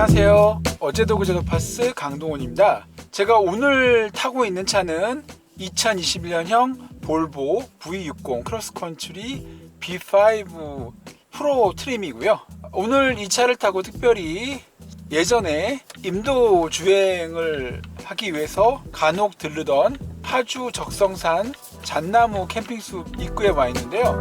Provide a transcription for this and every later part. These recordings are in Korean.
안녕하세요. 어제도 그제도 파스 강동원입니다. 제가 오늘 타고 있는 차는 2021년형 볼보 V60 크로스컨트리 B5 프로 트림이고요. 오늘 이 차를 타고 특별히 예전에 임도 주행을 하기 위해서 간혹 들르던 파주 적성산 잣나무 캠핑숲 입구에 와 있는데요.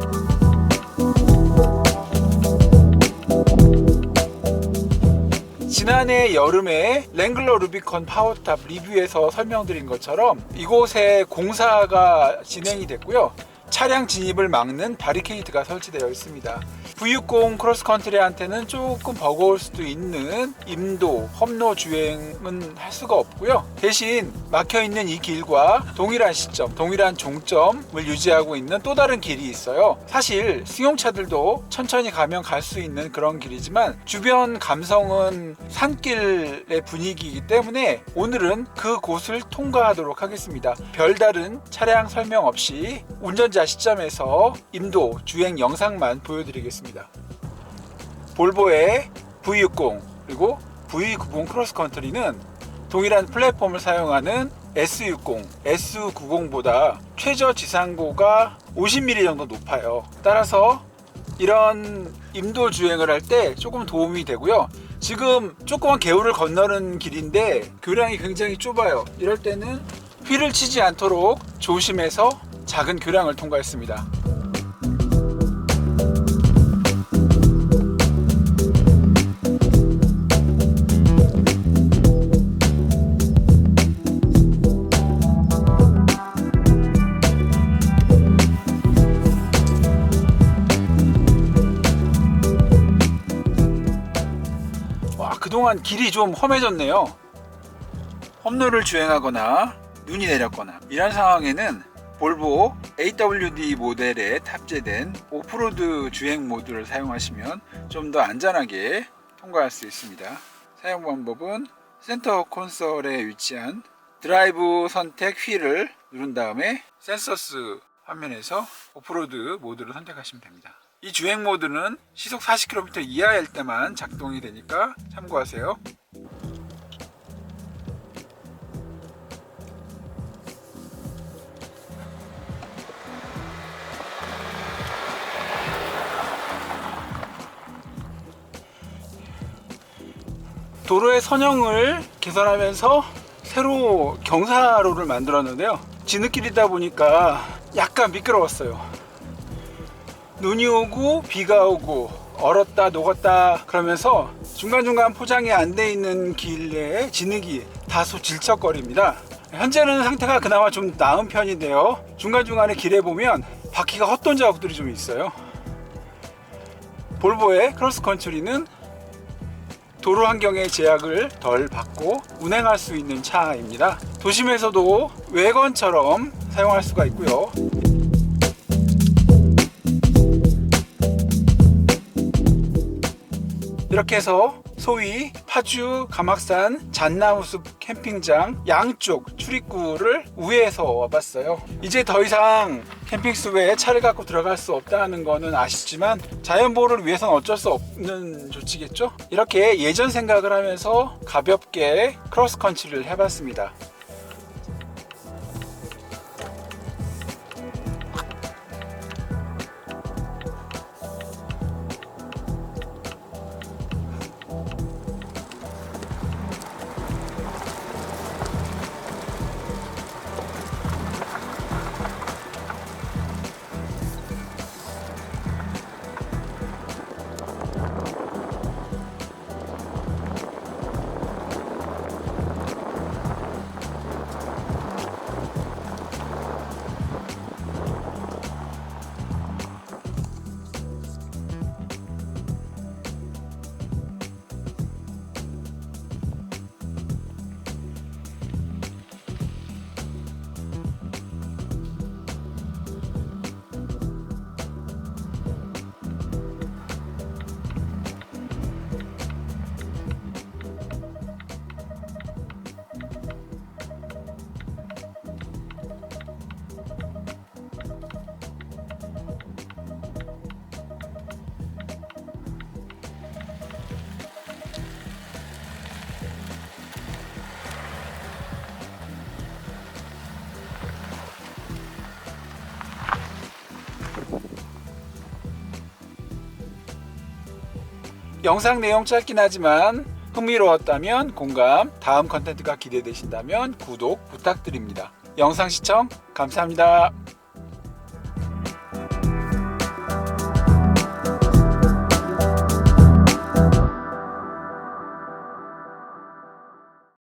지난해 여름에 랭글러 루비컨 파워탑 리뷰에서 설명드린 것처럼 이곳에 공사가 진행이 됐고요. 차량 진입을 막는 바리케이트가 설치되어 있습니다. V60 크로스컨트리한테는 조금 버거울 수도 있는 임도, 험로 주행은 할 수가 없고요. 대신 막혀 있는 이 길과 동일한 시점, 동일한 종점을 유지하고 있는 또 다른 길이 있어요. 사실 승용차들도 천천히 가면 갈 수 있는 그런 길이지만 주변 감성은 산길의 분위기이기 때문에 오늘은 그 곳을 통과하도록 하겠습니다. 별다른 차량 설명 없이 운전자 시점에서 임도 주행 영상만 보여드리겠습니다. 볼보의 V60 그리고 V90 크로스컨트리는 동일한 플랫폼을 사용하는 S60, S90보다 최저 지상고가 50mm 정도 높아요. 따라서 이런 임도 주행을 할 때 조금 도움이 되고요. 지금 조그만 개울을 건너는 길인데 교량이 굉장히 좁아요. 이럴 때는 휠을 치지 않도록 조심해서 작은 교량을 통과했습니다. 와 그동안 길이 좀 험해졌네요 험로를 주행하거나 눈이 내렸거나 이런 상황에는 볼보 AWD 모델에 탑재된 오프로드 주행 모드를 사용하시면 좀 더 안전하게 통과할 수 있습니다 사용 방법은 센터 콘솔에 위치한 드라이브 선택 휠을 누른 다음에 센서스 화면에서 오프로드 모드를 선택하시면 됩니다 이 주행 모드는 시속 40km 이하일 때만 작동이 되니까 참고하세요. 도로의 선형을 개선하면서 새로 경사로를 만들었는데요. 진흙길이다 보니까 약간 미끄러웠어요. 눈이 오고 비가 오고 얼었다 녹았다 그러면서 중간중간 포장이 안 돼 있는 길에 진흙이 다소 질척거립니다. 현재는 상태가 그나마 좀 나은 편인데요. 중간중간에 길에 보면 바퀴가 헛돈 자국들이 좀 있어요. 볼보의 크로스컨트리는 도로 환경의 제약을 덜 받고 운행할 수 있는 차입니다. 도심에서도 외건처럼 사용할 수가 있고요. 이렇게 해서 소위 파주 가막산 잣나무숲 캠핑장 양쪽 출입구를 우회해서 와봤어요. 이제 더 이상 캠핑숲에 차를 갖고 들어갈 수 없다는 거는 아시지만 자연보호를 위해서는 어쩔 수 없는 조치겠죠? 이렇게 예전 생각을 하면서 가볍게 크로스컨트리를 해봤습니다. 영상 내용 짧긴 하지만 흥미로웠다면 공감, 다음 컨텐츠가 기대되신다면 구독 부탁드립니다. 영상 시청 감사합니다.